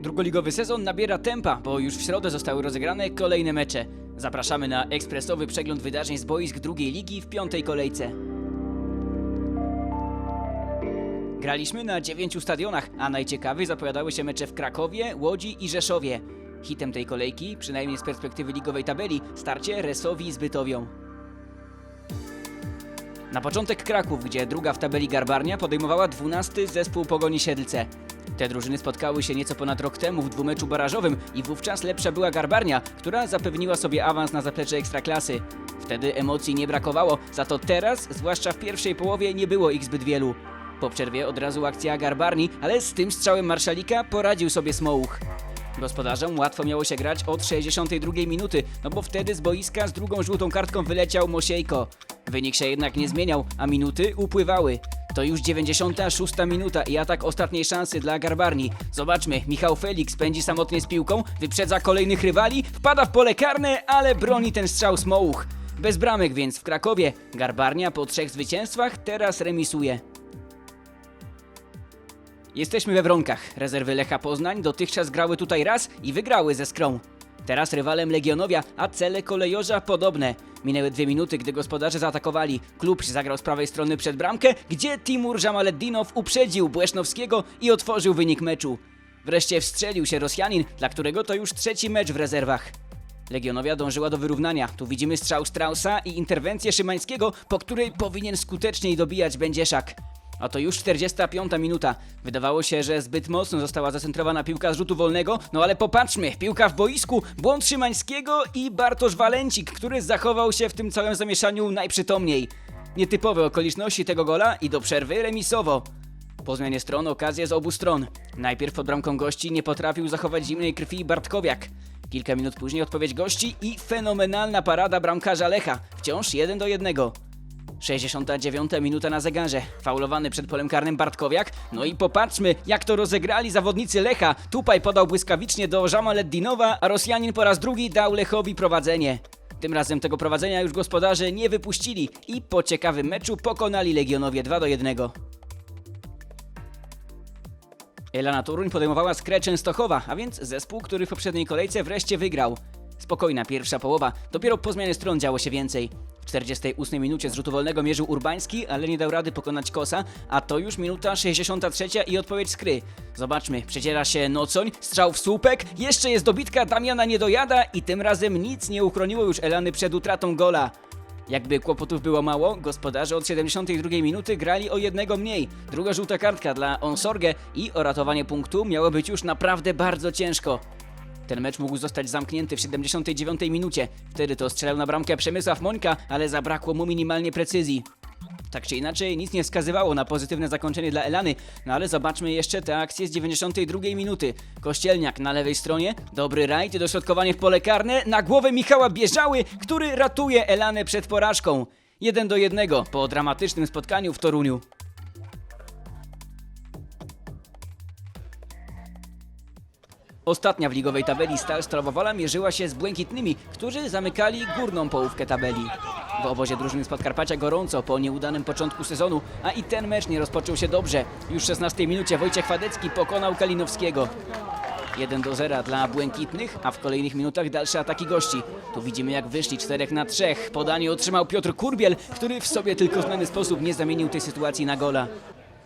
Drugoligowy sezon nabiera tempa, bo już w środę zostały rozegrane kolejne mecze. Zapraszamy na ekspresowy przegląd wydarzeń z boisk drugiej ligi w piątej kolejce. Graliśmy na dziewięciu stadionach, a najciekawiej zapowiadały się mecze w Krakowie, Łodzi i Rzeszowie. Hitem tej kolejki, przynajmniej z perspektywy ligowej tabeli, starcie Resowi z Bytowią. Na początek Kraków, gdzie druga w tabeli Garbarnia podejmowała 12 zespół Pogoni Siedlce. Te drużyny spotkały się nieco ponad rok temu w dwumeczu barażowym i wówczas lepsza była Garbarnia, która zapewniła sobie awans na zaplecze Ekstraklasy. Wtedy emocji nie brakowało, za to teraz, zwłaszcza w pierwszej połowie, nie było ich zbyt wielu. Po przerwie od razu akcja Garbarni, ale z tym strzałem Marszalika poradził sobie Smołuch. Gospodarzom łatwo miało się grać od 62 minuty, no bo wtedy z boiska z drugą żółtą kartką wyleciał Mosiejko. Wynik się jednak nie zmieniał, a minuty upływały. To już 96 minuta i atak ostatniej szansy dla Garbarni. Zobaczmy, Michał Felix pędzi samotnie z piłką, wyprzedza kolejnych rywali, wpada w pole karne, ale broni ten strzał Smołuch. Bez bramek więc w Krakowie. Garbarnia po trzech zwycięstwach teraz remisuje. Jesteśmy we Wronkach. Rezerwy Lecha Poznań dotychczas grały tutaj raz i wygrały ze Skrą. Teraz rywalem Legionowia, a cele kolejorza podobne. Minęły dwie minuty, gdy gospodarze zaatakowali. Klub zagrał z prawej strony przed bramkę, gdzie Timur Jamaleddinow uprzedził Błesznowskiego i otworzył wynik meczu. Wreszcie wstrzelił się Rosjanin, dla którego to już trzeci mecz w rezerwach. Legionowia dążyła do wyrównania. Tu widzimy strzał Strausa i interwencję Szymańskiego, po której powinien skuteczniej dobijać Będzieszak. A to już 45 minuta. Wydawało się, że zbyt mocno została zacentrowana piłka z rzutu wolnego, no ale popatrzmy, piłka w boisku, błąd Szymańskiego i Bartosz Walencik, który zachował się w tym całym zamieszaniu najprzytomniej. Nietypowe okoliczności tego gola i do przerwy remisowo. Po zmianie stron okazje z obu stron. Najpierw pod bramką gości nie potrafił zachować zimnej krwi Bartkowiak. Kilka minut później odpowiedź gości i fenomenalna parada bramkarza Lecha. Wciąż 1 do 1. 69 minuta na zegarze. Faulowany przed polem karnym Bartkowiak. No i popatrzmy, jak to rozegrali zawodnicy Lecha. Tupaj podał błyskawicznie do Żamaleddinowa, a Rosjanin po raz drugi dał Lechowi prowadzenie. Tym razem tego prowadzenia już gospodarze nie wypuścili i po ciekawym meczu pokonali Legionowie 2 do 1. Elana Toruń podejmowała Skrę Częstochowa, a więc zespół, który w poprzedniej kolejce wreszcie wygrał. Spokojna pierwsza połowa, dopiero po zmianie stron działo się więcej. W 48 minucie z rzutu wolnego mierzył Urbański, ale nie dał rady pokonać Kosa, a to już minuta 63 i odpowiedź Skry. Zobaczmy, przeciera się Nocoń, strzał w słupek, jeszcze jest dobitka, Damiana nie dojada i tym razem nic nie uchroniło już Elany przed utratą gola. Jakby kłopotów było mało, gospodarze od 72 minuty grali o jednego mniej. Druga żółta kartka dla Onsorge i o ratowanie punktu miało być już naprawdę bardzo ciężko. Ten mecz mógł zostać zamknięty w 79 minucie. Wtedy to strzelał na bramkę Przemysław Mońka, ale zabrakło mu minimalnie precyzji. Tak czy inaczej, nic nie wskazywało na pozytywne zakończenie dla Elany, no ale zobaczmy jeszcze tę akcję z 92 minuty. Kościelniak na lewej stronie, dobry rajd, dośrodkowanie w pole karne, na głowę Michała Bieżały, który ratuje Elanę przed porażką. 1 do 1 po dramatycznym spotkaniu w Toruniu. Ostatnia w ligowej tabeli Stal Stalowowola mierzyła się z Błękitnymi, którzy zamykali górną połówkę tabeli. W obozie drużyny z Podkarpacia gorąco po nieudanym początku sezonu, a i ten mecz nie rozpoczął się dobrze. Już w 16 minucie Wojciech Wadecki pokonał Kalinowskiego. 1 do 0 dla Błękitnych, a w kolejnych minutach dalsze ataki gości. Tu widzimy jak wyszli 4 na 3. Podanie otrzymał Piotr Kurbiel, który w sobie tylko znany sposób nie zamienił tej sytuacji na gola.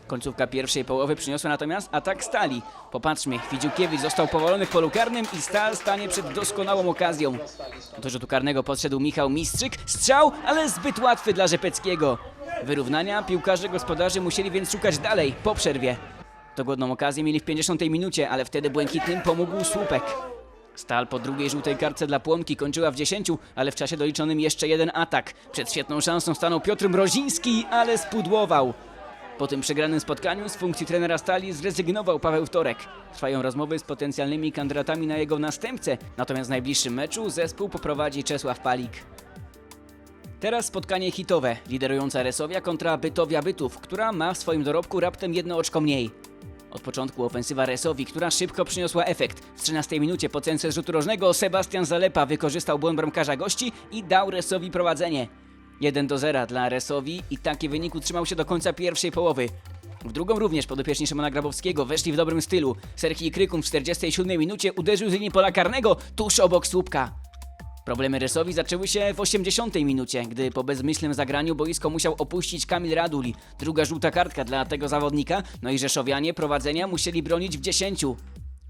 Końcówka pierwszej połowy przyniosła natomiast atak Stali. Popatrzmy, Fidziukiewicz został powolony w polu karnym i Stal stanie przed doskonałą okazją. Do rzutu karnego podszedł Michał Mistrzyk. Strzał, ale zbyt łatwy dla Rzepeckiego. Wyrównania piłkarze gospodarzy musieli więc szukać dalej, po przerwie. Dogodną okazję mieli w 50 minucie, ale wtedy Błękitnym pomógł słupek. Stal po drugiej żółtej kartce dla Płonki kończyła w 10, ale w czasie doliczonym jeszcze jeden atak. Przed świetną szansą stanął Piotr Mroziński, ale spudłował. Po tym przegranym spotkaniu z funkcji trenera Stali zrezygnował Paweł Wtorek. Trwają rozmowy z potencjalnymi kandydatami na jego następcę, natomiast w najbliższym meczu zespół poprowadzi Czesław Palik. Teraz spotkanie hitowe, liderująca Resowia kontra Bytowia Bytów, która ma w swoim dorobku raptem jedno oczko mniej. Od początku ofensywa Resowi, która szybko przyniosła efekt. W 13 minucie po cence rzutu rożnego Sebastian Zalepa wykorzystał błąd bramkarza gości i dał Resowi prowadzenie. 1 do 0 dla Resowi i taki wynik utrzymał się do końca pierwszej połowy. W drugą również podopieczni Szymona Grabowskiego weszli w dobrym stylu. Serhii Krykun w 47 minucie uderzył z linii pola karnego tuż obok słupka. Problemy Rysowi zaczęły się w 80 minucie, gdy po bezmyślnym zagraniu boisko musiał opuścić Kamil Raduli. Druga żółta kartka dla tego zawodnika, no i Rzeszowianie prowadzenia musieli bronić w 10.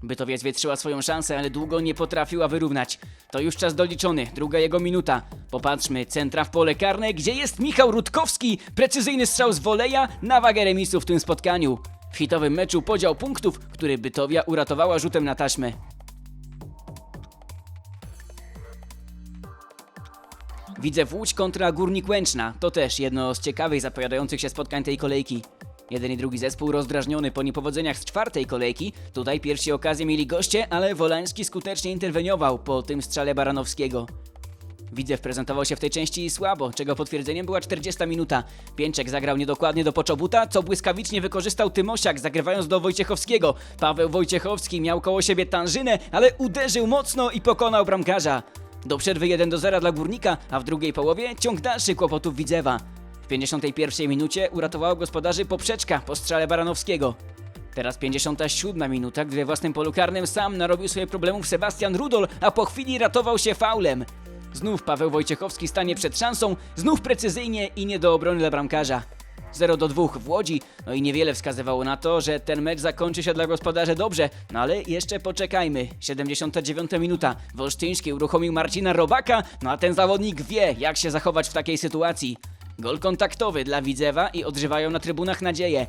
Bytowiec wietrzyła swoją szansę, ale długo nie potrafiła wyrównać. To już czas doliczony, druga jego minuta. Popatrzmy, centra w pole karne, gdzie jest Michał Rutkowski. Precyzyjny strzał z woleja na wagę remisu w tym spotkaniu. W hitowym meczu podział punktów, który Bytowia uratowała rzutem na taśmę. Widzę Łódź kontra Górnik Łęczna. To też jedno z ciekawych zapowiadających się spotkań tej kolejki. Jeden i drugi zespół rozdrażniony po niepowodzeniach z czwartej kolejki. Tutaj pierwsi okazje mieli goście, ale Wolański skutecznie interweniował po tym strzale Baranowskiego. Widzew prezentował się w tej części słabo, czego potwierdzeniem była 40 minuta. Pięczek zagrał niedokładnie do Poczobuta, co błyskawicznie wykorzystał Tymosiak, zagrywając do Wojciechowskiego. Paweł Wojciechowski miał koło siebie tanżynę, ale uderzył mocno i pokonał bramkarza. Do przerwy 1 do 0 dla Górnika, a w drugiej połowie ciąg dalszy kłopotów Widzewa. W 51 minucie uratowało gospodarzy poprzeczka po strzale Baranowskiego. Teraz 57 minuta, gdy we własnym polu karnym sam narobił sobie problemów Sebastian Rudol, a po chwili ratował się faulem. Znów Paweł Wojciechowski stanie przed szansą, znów precyzyjnie i nie do obrony dla bramkarza. 0 do 2 w Łodzi, no i niewiele wskazywało na to, że ten mecz zakończy się dla gospodarzy dobrze, no ale jeszcze poczekajmy. 79 minuta, Wolsztyński uruchomił Marcina Robaka, no a ten zawodnik wie, jak się zachować w takiej sytuacji. Gol kontaktowy dla Widzewa i odżywają na trybunach nadzieję.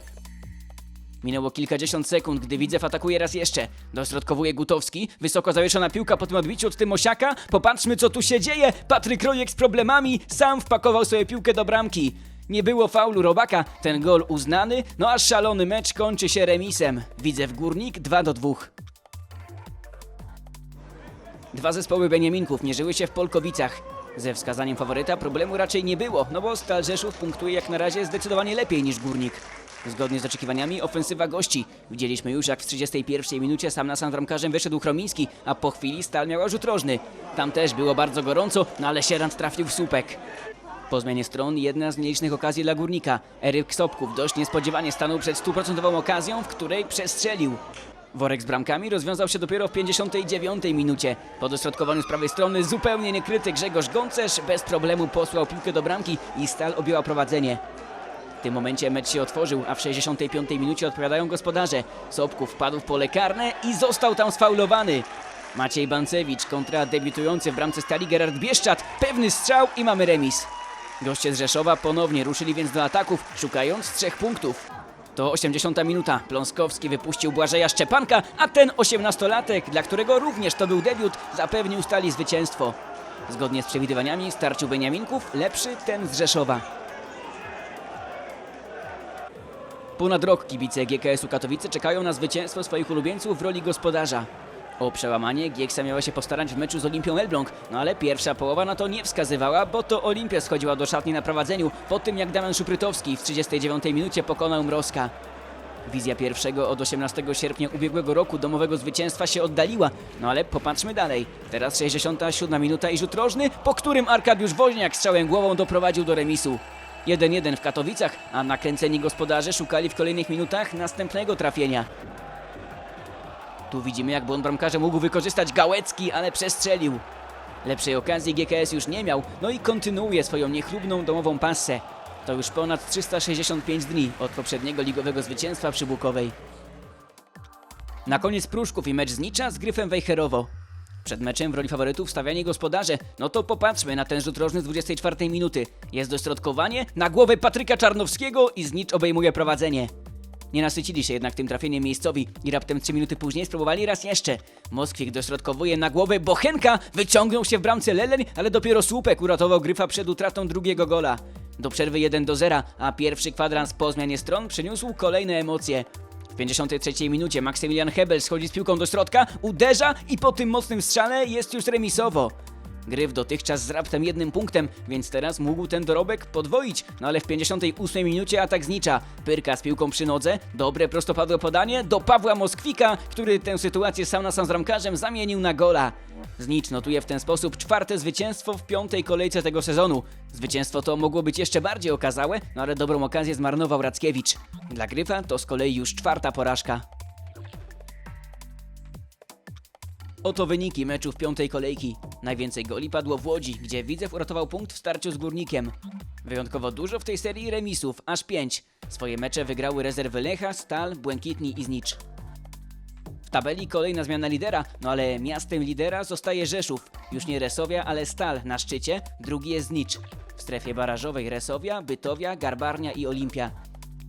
Minęło kilkadziesiąt sekund, gdy Widzew atakuje raz jeszcze. Dośrodkowuje Gutowski, wysoko zawieszona piłka po tym odbiciu od Tymosiaka. Popatrzmy co tu się dzieje, Patryk Rojek z problemami, sam wpakował sobie piłkę do bramki. Nie było faulu Robaka, ten gol uznany, no a szalony mecz kończy się remisem. Widzew Górnik 2 do 2. Dwa zespoły Beniaminków mierzyły się w Polkowicach. Ze wskazaniem faworyta problemu raczej nie było, no bo Stal Rzeszów punktuje jak na razie zdecydowanie lepiej niż Górnik. Zgodnie z oczekiwaniami ofensywa gości. Widzieliśmy już jak w 31 minucie sam na sam bramkarzem wyszedł Chromiński, a po chwili Stal miała rzut rożny. Tam też było bardzo gorąco, no ale Sierant trafił w słupek. Po zmianie stron jedna z nielicznych okazji dla Górnika. Eryk Sobków dość niespodziewanie stanął przed stuprocentową okazją, w której przestrzelił. Worek z bramkami rozwiązał się dopiero w 59 minucie. Po dośrodkowaniu z prawej strony zupełnie niekryty Grzegorz Gącerz bez problemu posłał piłkę do bramki i Stal objęła prowadzenie. W tym momencie mecz się otworzył, a w 65 minucie odpowiadają gospodarze. Sobków wpadł w pole karne i został tam sfaulowany. Maciej Bancewicz kontra debiutujący w bramce stali Gerard Bieszczat. Pewny strzał i mamy remis. Goście z Rzeszowa ponownie ruszyli więc do ataków, szukając trzech punktów. To 80 minuta. Pląskowski wypuścił Błażeja Szczepanka, a ten 18-latek, dla którego również to był debiut, zapewnił stali zwycięstwo. Zgodnie z przewidywaniami starciu Beniaminków lepszy ten z Rzeszowa. Ponad rok kibice GKS-u Katowice czekają na zwycięstwo swoich ulubieńców w roli gospodarza. O przełamanie Gieksa miała się postarać w meczu z Olimpią Elbląg, no ale pierwsza połowa na to nie wskazywała, bo to Olimpia schodziła do szatni na prowadzeniu po tym jak Damian Szuprytowski w 39 minucie pokonał Mrozka. Wizja pierwszego od 18 sierpnia ubiegłego roku domowego zwycięstwa się oddaliła, no ale popatrzmy dalej. Teraz 67 minuta i rzut rożny, po którym Arkadiusz Woźniak strzałem głową doprowadził do remisu. 1-1 w Katowicach, a nakręceni gospodarze szukali w kolejnych minutach następnego trafienia. Tu widzimy, jak błąd bramkarza mógł wykorzystać Gałecki, ale przestrzelił. Lepszej okazji GKS już nie miał, no i kontynuuje swoją niechlubną domową passę. To już ponad 365 dni od poprzedniego ligowego zwycięstwa przy Bukowej. Na koniec Pruszków i mecz z Nicza z Gryfem Wejherowo. Przed meczem w roli faworytów stawiani gospodarze. No to popatrzmy na ten rzut rożny z 24 minuty. Jest dośrodkowanie na głowę Patryka Czarnowskiego i Znicz obejmuje prowadzenie. Nie nasycili się jednak tym trafieniem miejscowi i raptem 3 minuty później spróbowali raz jeszcze. Moskwik dośrodkowuje na głowę Bochenka, wyciągnął się w bramce Leleń, ale dopiero słupek uratował Gryfa przed utratą drugiego gola. Do przerwy 1 do 0, a pierwszy kwadrans po zmianie stron przyniósł kolejne emocje. W 53 minucie Maksymilian Hebel schodzi z piłką do środka, uderza i po tym mocnym strzale jest już remisowo. Gryf dotychczas z raptem jednym punktem, więc teraz mógł ten dorobek podwoić. No ale w 58 minucie atak znicza. Pyrka z piłką przy nodze, dobre prostopadłe podanie do Pawła Moskwika, który tę sytuację sam na sam z ramkarzem zamienił na gola. Znicz notuje w ten sposób czwarte zwycięstwo w piątej kolejce tego sezonu. Zwycięstwo to mogło być jeszcze bardziej okazałe, no ale dobrą okazję zmarnował Rackiewicz. Dla Gryfa to z kolei już czwarta porażka. Oto wyniki meczów piątej kolejki. Najwięcej goli padło w Łodzi, gdzie Widzew uratował punkt w starciu z Górnikiem. Wyjątkowo dużo w tej serii remisów, aż pięć. Swoje mecze wygrały rezerwy Lecha, Stal, Błękitni i Znicz. W tabeli kolejna zmiana lidera, no ale miastem lidera zostaje Rzeszów. Już nie Resowia, ale Stal na szczycie, drugi jest Znicz. W strefie barażowej Resowia, Bytowia, Garbarnia i Olimpia.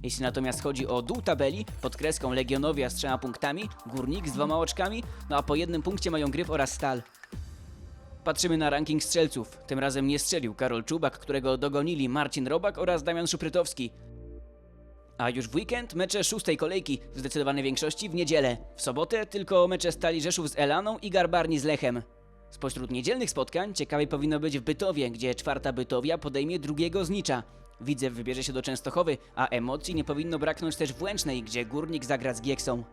Jeśli natomiast chodzi o dół tabeli, pod kreską Legionowia z trzema punktami, Górnik z dwoma oczkami, no a po jednym punkcie mają Gryf oraz Stal. Patrzymy na ranking strzelców. Tym razem nie strzelił Karol Czubak, którego dogonili Marcin Robak oraz Damian Szuprytowski. A już w weekend mecze szóstej kolejki, w zdecydowanej większości w niedzielę. W sobotę tylko mecze Stali Rzeszów z Elaną i Garbarni z Lechem. Spośród niedzielnych spotkań ciekawie powinno być w Bytowie, gdzie czwarta Bytowia podejmie drugiego Znicza. Widzew wybierze się do Częstochowy, a emocji nie powinno braknąć też w Łęcznej, gdzie Górnik zagra z Gieksą.